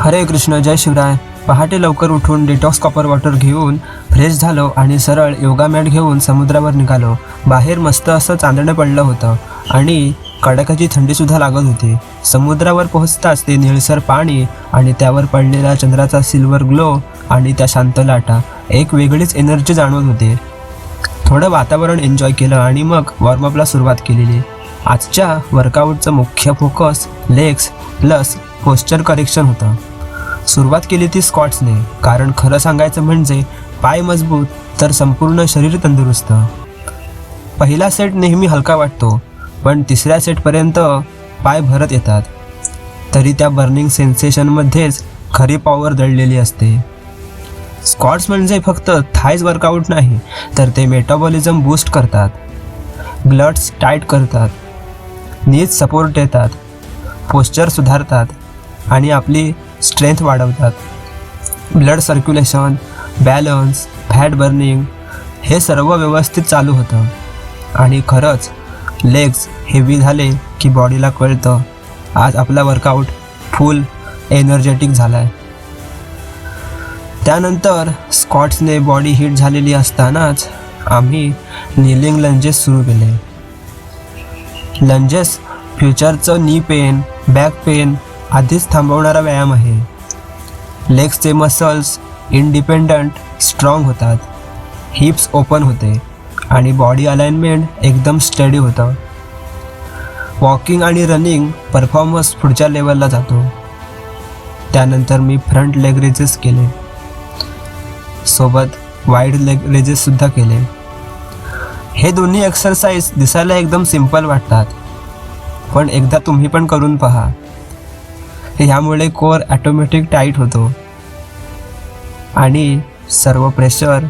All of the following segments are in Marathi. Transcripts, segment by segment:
हरे कृष्ण जय शिवराय. पहाटे लवकर उठून डिटॉक्स कॉपर वॉटर घेऊन फ्रेश झालो आणि सरळ योगा मॅट घेऊन समुद्रावर निघालो. बाहेर मस्त असं चांदणं पडलं होतं आणि कडाक्याची थंडीसुद्धा लागत होती. समुद्रावर पोहोचताच ते निळसर पाणी आणि त्यावर पडलेला चंद्राचा सिल्वर ग्लो आणि त्या शांत लाटा एक वेगळीच एनर्जी जाणवत होते. थोडं वातावरण एन्जॉय केलं आणि मग वॉर्मअपला सुरुवात केलेली. आजच्या वर्कआउटचं मुख्य focus legs plus posture correction होतं. सुरुवात केली ती स्कॉट्सने कारण खरं सांगायचं म्हणजे पाय मजबूत तर संपूर्ण शरीर तंदुरुस्त. पहिला सेट नेहमी हलका वाटतो पण तिसऱ्या सेटपर्यंत पाय भरत येतात. तरी त्या बर्निंग सेन्सेशनमध्येच खरी पॉवर दडलेली असते. स्कॉट्स म्हणजे फक्त थायज वर्कआउट नाही तर ते मेटाबॉलिझम बूस्ट करतात. ब्लड्स टाईट करतात. नीज सपोर्ट देतात. पोस्चर सुधारतात. आणि आपली स्ट्रेंथ वाढवतात. Blood circulation balance fat burning हे सर्व व्यवस्थित चालू होतं. आणि खरंच लेग्स हेवी झाले की बॉडीला कळतं आज आपला वर्कआउट फुल एनर्जेटिक झाला आहे त्यानंतर स्कॉट्सने बॉडी हिट झालेली असतानाच आम्ही निलिंग लंजेस सुरू केले. लंजेस फ्युचरचं नी पेन बॅक पेन आधीच थांबवणारा व्यायाम आहे. लेग्सचे मसल्स इंडिपेंडंट स्ट्रॉंग होतात. हिप्स ओपन होते आणि बॉडी अलाइनमेंट एकदम स्टडी होतं. वॉकिंग आणि रनिंग परफॉर्मन्स पुढच्या लेवलला जातो. त्यानंतर मी फ्रंट लेग रेजेस केले. सोबत वाईड लेग रेजेससुद्धा केले. हे दोन्ही एक्सरसाइज दिसायला एकदम सिंपल वाटतात. पण एकदा तुम्ही पण करून पहा. ह्यामुळे कोर ॲटोमॅटिक टाईट होतो. आणि सर्व प्रेशर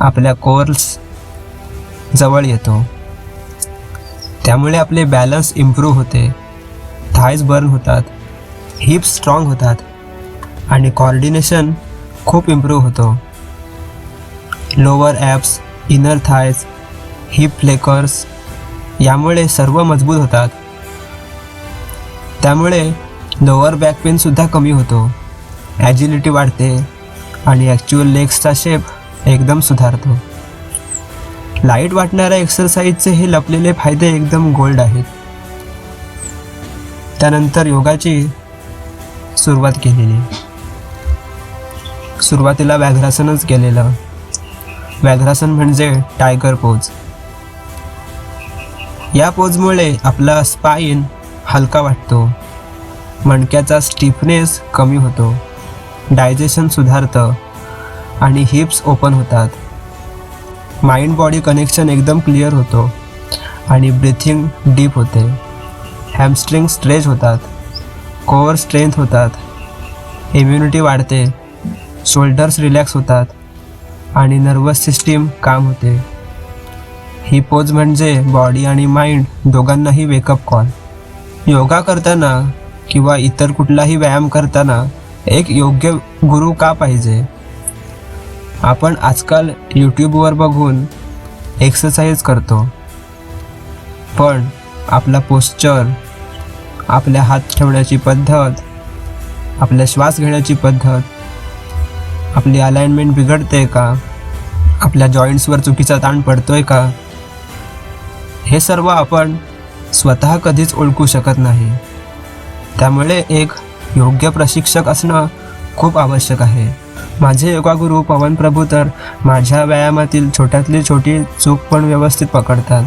आपल्या कोर्स जवळ येतो. त्यामुळे आपले बॅलन्स इम्प्रूव्ह होते. थायज बर्न होतात. हिप्स स्ट्रॉंग होतात. आणि कॉर्डिनेशन खूप इम्प्रूव्ह होतो. Lower abs inner thighs hip flexors यामुळे सर्व मजबूत होतात. त्यामुळे लोअर बॅक पेनसुद्धा कमी होतो. ॲजिलिटी वाढते आणि ॲक्च्युअल लेग्सचा शेप एकदम सुधारतो. लाइट वाटणाऱ्या एक्सरसाइजचे हे लपलेले फायदे एकदम गोल्ड आहेत. त्यानंतर योगाची सुरुवात केलेली. सुरुवातीला व्याघ्रासनच केलेलं. व्याघ्रासन म्हणजे टायगर पोज या पोजमुळे आपला स्पाईन हलका वाटतो. मणक्याचा स्टिफनेस कमी होतो. डायजेशन सुधारतं आणि हिप्स ओपन होतात. माइंड बॉडी कनेक्शन एकदम क्लिअर होतो आणि ब्रिथिंग डीप होते. हॅमस्ट्रिंग स्ट्रेच होतात. कोअर स्ट्रेंथ होतात. इम्युनिटी वाढते. शोल्डर्स रिलॅक्स होतात. आणि नर्वस सिस्टीम काम होते. ही पोज म्हणजे बॉडी आणि माइंड दोघांनाही वेकअप कॉल योगा करताना किंवा इतर कुठलाही व्यायाम करताना एक योग्य गुरु का पाहिजे? आपण आजकाल यूट्यूबवर बघून एक्सरसाइज करतो. पण आपला पोस्चर आपल्या हात ठेवण्याची पद्धत आपल्या श्वास घेण्याची पद्धत आपली अलाइनमेंट बिघडते का? आपल्या जॉईंट्सवर चुकीचा ताण पडतोय का? हे सर्व आपण स्वतः कधीच ओळखू शकत नाही. त्यामुळे एक योग्य प्रशिक्षक असणं खूप आवश्यक आहे. माझे योगा गुरु पवन प्रभू तर माझ्या व्यायामातील छोट्यातली छोटी चूक पण व्यवस्थित पकडतात.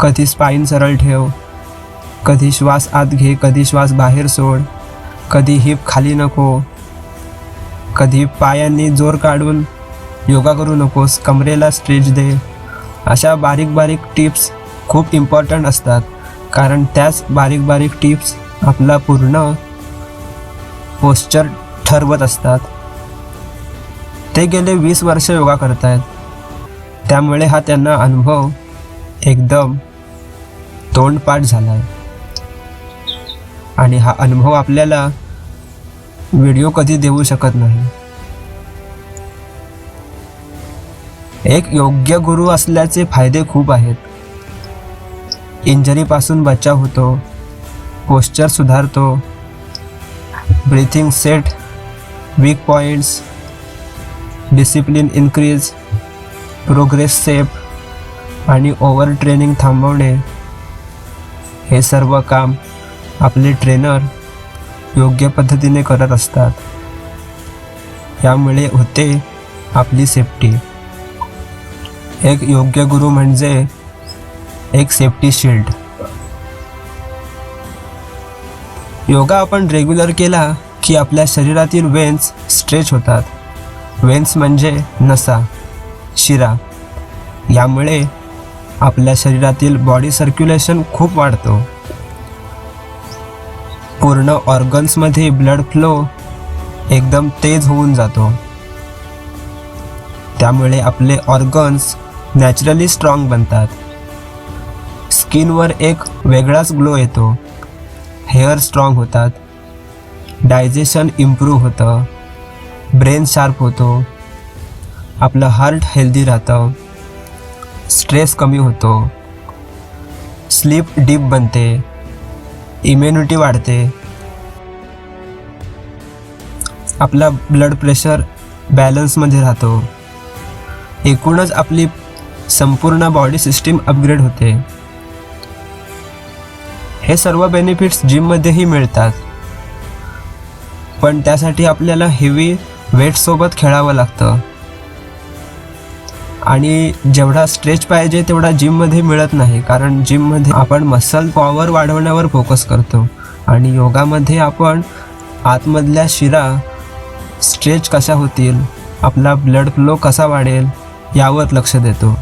कधी स्पाईन सरळ ठेव कधी श्वास आत घे कधी श्वास बाहेर सोड कधी हिप खाली नको कधी पायांनी जोर काढून योगा करू नकोस कमरेला स्ट्रेच दे. अशा बारीक बारीक टिप्स खूप इम्पॉर्टंट असतात. कारण त्याच बारीक बारीक टिप्स आपला पूर्ण पोस्चर ठरवत असतात. ते गेले वीस वर्ष योगा करतायत. त्यामुळे हा त्यांना अनुभव एकदम तोंडपाठ झाला आहे आणि हा अनुभव आपल्याला व्हिडिओ कधी देऊ शकत नाही. एक योग्य गुरु असल्याचे फायदे खूप आहेत. इंजरीपासून बचाव होतो. पोश्चर सुधारतो. Breathing set weak points discipline increase progress safe आणि ओव्हर ट्रेनिंग थांबवणे. हे सर्व काम आपले ट्रेनर योग्य पद्धतीने करत असतात. यामुळे होते आपली सेफ्टी एक योग्य गुरु म्हणजे एक सेफ्टी शिल्ड योगा आपण रेग्युलर केला की आपल्या शरीरातील वेन्स स्ट्रेच होतात. वेन्स म्हणजे नसा शिरा. यामुळे आपल्या शरीरातील बॉडी सर्क्युलेशन खूप वाढतो. पूर्ण ऑर्गन्समध्ये ब्लड फ्लो एकदम तेज होऊन जातो. त्यामुळे आपले ऑर्गन्स नॅचरली स्ट्रॉंग बनतात. स्किनवर एक वेगळाच ग्लो येतो. हेअर स्ट्रॉंग होतात डायजेशन इम्प्रूव्ह होतं ब्रेन शार्प होतो आपलं हार्ट हेल्दी राहतं स्ट्रेस कमी होतो स्लीप डीप बनते इम्युनिटी वाढते. आपला ब्लड प्रेशर बॅलन्समध्ये राहतो. एकूणच आपली संपूर्ण बॉडी सिस्टीम अपग्रेड होते. हे सर्व बेनिफिट्स जिममध्येही मिळतात. पण त्यासाठी आपल्याला हेवी वेटसोबत खेळावं लागतं. आणि जेवढा स्ट्रेच पाहिजे तेवढा जिममध्ये मिळत नाही. कारण जिममध्ये आपण मसल पॉवर वाढवण्यावर फोकस करतो. आणि योगामध्ये आपण आतमधल्या शिरा स्ट्रेच कशा होतील आपला ब्लड फ्लो कसा वाढेल यावर लक्ष देतो.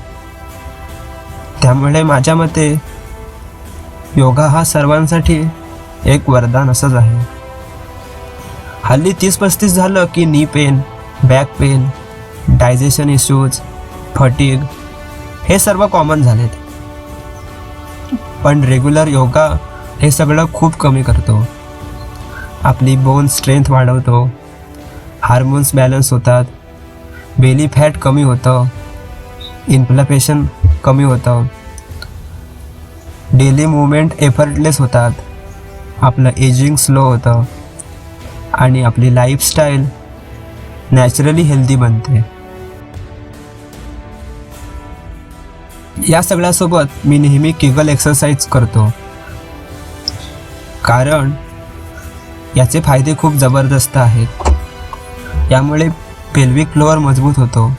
त्यामुळे माझ्या मते योगा हा सर्वांसाठी एक वरदान असंच आहे. हल्ली तीस पस्तीस झालं की knee pain back pain digestion issues fatigue हे सर्व कॉमन झालेत. पण रेग्युलर योगा हे सगळं खूप कमी करतो. आपली बोन स्ट्रेंथ वाढवतो. हार्मोन्स बॅलन्स होतात. बेली फॅट कमी होतं. इन्फ्लपेशन कमी होतं. डेली मुवमेंट एफर्टलेस होतात. आपलं एजिंग स्लो होतं. आणि आपली लाईफस्टाईल नॅचरली हेल्दी बनते. या सगळ्यासोबत मी नेहमी किगल एक्सरसाइज करतो. कारण याचे फायदे खूप जबरदस्त आहेत. यामुळे पेल्विक फ्लोअर मजबूत होतो.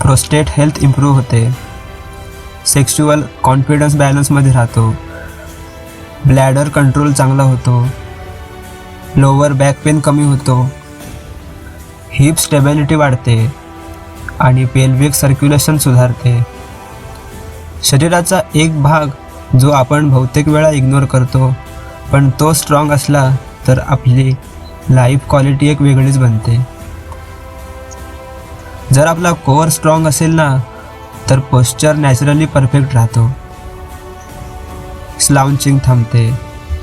प्रोस्टेट हेल्थ इम्प्रूव्ह होते. सेक्शुअल कॉन्फिडन्स बॅलन्समध्ये राहतो. ब्लॅडर कंट्रोल चांगला होतो. लोअर बॅक पेन कमी होतो. हिप स्टेबिलिटी वाढते. आणि पेल्विक सर्क्युलेशन सुधारते. शरीराचा एक भाग जो आपण बहुतेक वेळा इग्नोर करतो पण तो स्ट्रॉंग असला तर आपली लाईफ क्वालिटी एक वेगळीच बनते. जर आपला कोअर स्ट्रॉंग असेल ना तर पोश्चर नॅचरली परफेक्ट राहतो. स्लाउंचिंग थांबते.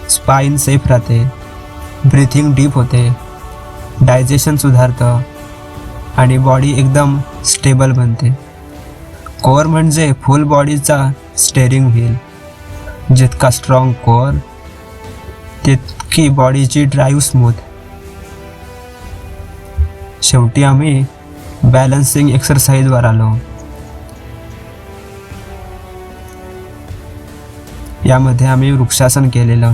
स्पाईन सेफ राहते. ब्रिथिंग डीप होते. डायजेशन सुधारतं. आणि बॉडी एकदम स्टेबल बनते. कोअर म्हणजे फुल बॉडीचा स्टेरिंग व्हील जितका स्ट्रॉंग कोअर तितकी बॉडीची ड्राईव्ह स्मूथ शेवटी आम्ही बॅलन्सिंग एक्सरसाइजवर आलो. यामध्ये आम्ही वृक्षासन केलेलं.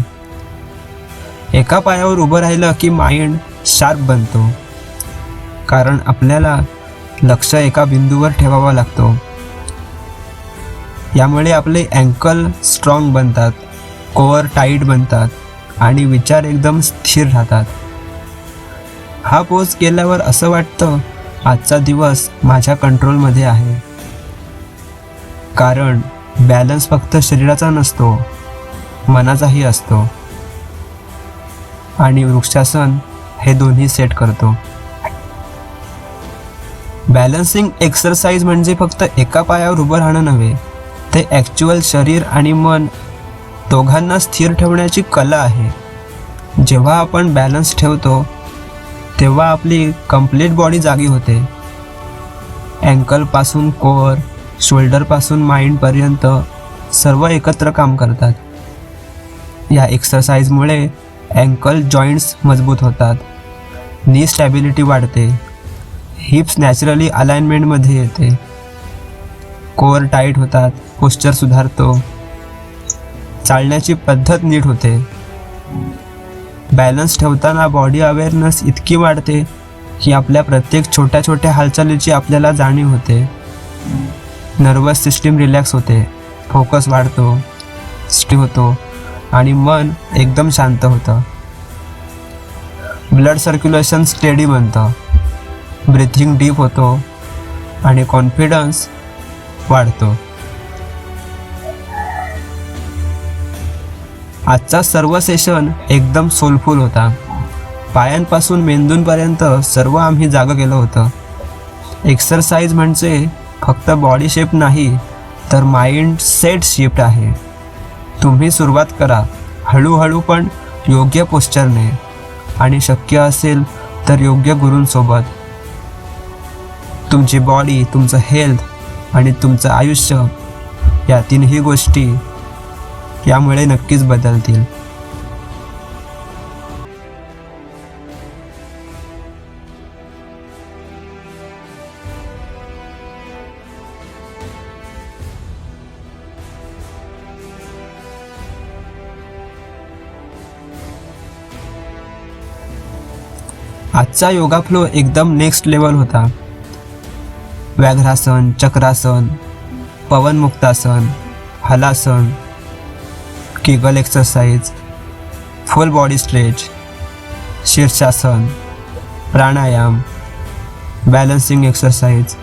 एका पायावर उभं राहिलं की माइंड शार्प बनतो. कारण आपल्याला लक्ष एका बिंदूवर ठेवावा लागतो. यामुळे आपले अँकल स्ट्रॉंग बनतात कोअर टाईट बनतात आणि विचार एकदम स्थिर राहतात. हा पोज केल्यावर असं वाटतं आजचा दिवस माझ्या कंट्रोलमध्ये आहे. कारण बॅलन्स फक्त शरीराचा नसतो मनाचाही असतो. आणि वृक्षासन हे दोन्ही सेट करतो. बॅलन्सिंग एक्सरसाइज म्हणजे फक्त एका पायावर उभं राहणं नव्हे ते ॲक्च्युअल शरीर आणि मन दोघांना स्थिर ठेवण्याची कला आहे. जेव्हा आपण बॅलन्स ठेवतो तेव्हा आपली कंप्लीट बॉडी जागी होते. अँकलपासून कोअर शोल्डरपासून माइंडपर्यंत सर्व एकत्र काम करतात. या एक्सरसाइजमुळे अँकल जॉईंट्स मजबूत होतात. नी स्टॅबिलिटी वाढते. हिप्स नॅचरली अलाइनमेंटमध्ये येते. कोअर टाईट होतात. पोस्चर सुधारतो. चालण्याची पद्धत नीट होते. बॅलन्स ठेवताना बॉडी अवेअरनेस इतकी वाढते की आपल्या प्रत्येक छोट्या छोट्या हालचालीची आपल्याला जाणीव होते. नर्वस सिस्टीम रिलॅक्स होते फोकस वाढतो स्टी होतो आणि मन एकदम शांत होतं. ब्लड सर्क्युलेशन स्टेडी बनतं. ब्रिथिंग डीप होतो आणि कॉन्फिडन्स वाढतो. आजचा सर्व सेशन एकदम सोलफुल होता. पायांपासून मेंदूंपर्यंत सर्व आम्ही जागं केलं होतं. एक्सरसाइज म्हणजे फक्त बॉडी शेप नाही तर माइंड सेट शिफ्ट आहे. तुम्ही सुरुवात करा. हळूहळू पण योग्य पोस्चरने आणि शक्य असेल तर योग्य गुरूंसोबत. तुमची बॉडी तुमचं हेल्थ आणि तुमचं आयुष्य या तीनही गोष्टी यामुळे नक्कीच बदलतील. आजचा योगा फ्लो एकदम नेक्स्ट लेवल होता. व्याघ्रासन चक्रासन पवनमुक्तासन halasana Kegel exercise full body stretch शीर्षासन प्राणायाम बॅलन्सिंग एक्सरसाइज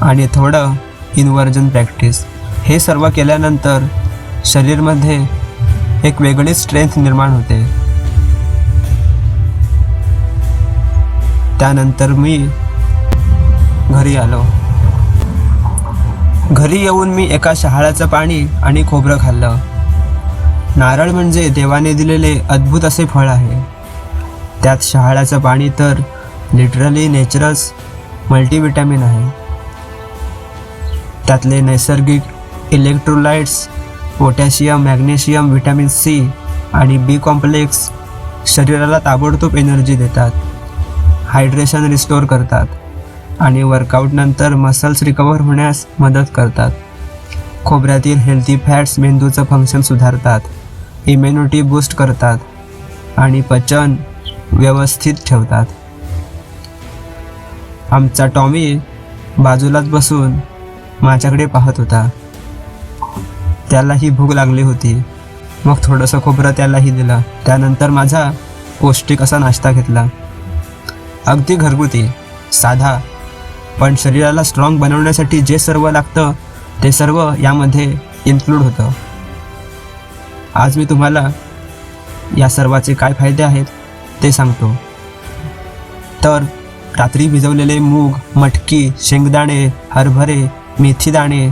आणि थोडं इन्वर्जन प्रॅक्टिस हे सर्व केल्यानंतर शरीरमध्ये एक वेगळीच स्ट्रेंथ निर्माण होते. त्यानंतर मी घरी आलो. घरी येऊन मी एका शहाळ्याचं पाणी आणि खोबरं खाल्लं. नारळ म्हणजे देवाने दिलेले अद्भुत असे फळ आहे. त्यात शहाळ्याचं पाणी तर लिटरली नेचरस मल्टीविटॅमिन आहे. त्यातले नैसर्गिक electrolytes potassium magnesium vitamin C आणि बी कॉम्प्लेक्स शरीराला ताबडतोब एनर्जी देतात. हायड्रेशन रिस्टोर करतात आणि वर्कआउटनंतर मसल्स रिकवर होण्यास मदत करतात. खोबऱ्यातील हेल्थी फॅट्स मेंदूचं फंक्शन सुधारतात इम्युनिटी बूस्ट करतात आणि पचन व्यवस्थित ठेवतात. आमचा टॉमी बाजूलाच बसून माझ्याकडे पाहत होता. त्यालाही भूक लागली होती. मग थोडंसं खोबरं त्यालाही दिलं. त्यानंतर माझा पौष्टिक असा नाश्ता घेतला. अगदी घरगुती साधा. पण शरीराला स्ट्रॉंग बनवण्यासाठी जे सर्व लागतं ते सर्व यामध्ये इन्क्लूड होतं. आज मी तुम्हाला या सर्वाचे काय फायदे आहेत ते सांगतो. तर रात्री भिजवलेले मूग मटकी शेंगदाणे हरभरे मेथीदाणे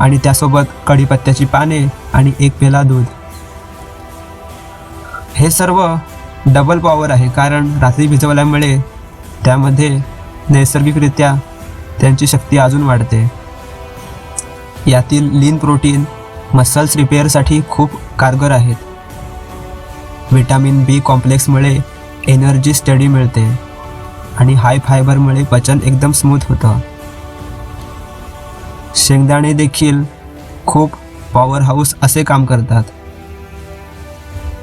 आणि त्यासोबत कढीपत्त्याची पाने आणि एक पेला दूध. हे सर्व डबल पॉवर आहे. कारण रात्री भिजवल्यामुळे त्यामध्ये नैसर्गिकरित्या त्यांची शक्ती अजून वाढते. यातील लीन प्रोटीन मसल्स रिपेअरसाठी खूप कारगर आहेत. विटॅमिन बी कॉम्प्लेक्समुळे एनर्जी स्टडी मिळते आणि हाय फायबरमुळे पचन एकदम स्मूथ होतं. शेंगदाणे देखील खूप पॉवर हाऊस असे काम करतात.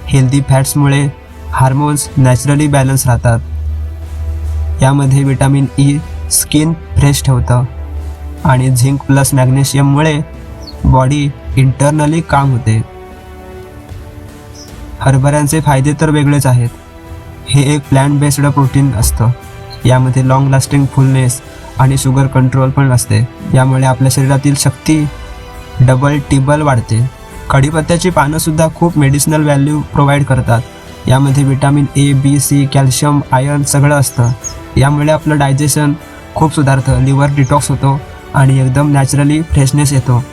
हेल्दी फॅट्समुळे हार्मोन्स नॅचरली बॅलन्स राहतात. यामध्ये विटॅमिन ई स्किन फ्रेश ठेवतं आणि झिंक प्लस मॅग्नेशियममुळे बॉडी इंटरनली काम होते. हरभऱ्यांचे फायदे तर वेगळेच आहेत. हे एक प्लॅन बेस्ड प्रोटीन असतं. यामध्ये लॉंग लास्टिंग फुलनेस आणि शुगर कंट्रोल पण असते. यामुळे आपल्या शरीरातील शक्ती डबल टिबल वाढते. कढीपत्त्याची पानंसुद्धा खूप मेडिसिनल व्हॅल्यू प्रोव्हाइड करतात. यामध्ये vitamin A B C calcium iron सगळं असतं. यामुळे आपलं डायजेशन खूप सुधारतं. लिव्हर डिटॉक्स होतो आणि एकदम नॅचरली फ्रेशनेस येतो.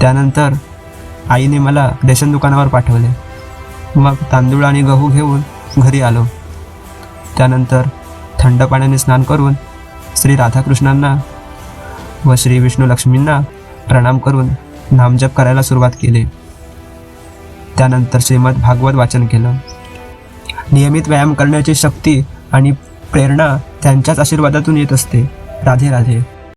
त्यानंतर आईने मला रेशन दुकानावर पाठवले. मग तांदूळ आणि गहू घेऊन घरी आलो. त्यानंतर थंड पाण्याने स्नान करून श्री राधाकृष्णांना व श्री विष्णू लक्ष्मींना प्रणाम करून नामजप करायला सुरुवात केली. त्यानंतर श्रीमद भागवत वाचन केलं. नियमित व्यायाम करण्याची शक्ती आणि प्रेरणा त्यांच्याच आशीर्वादातून येत असते. राधे राधे.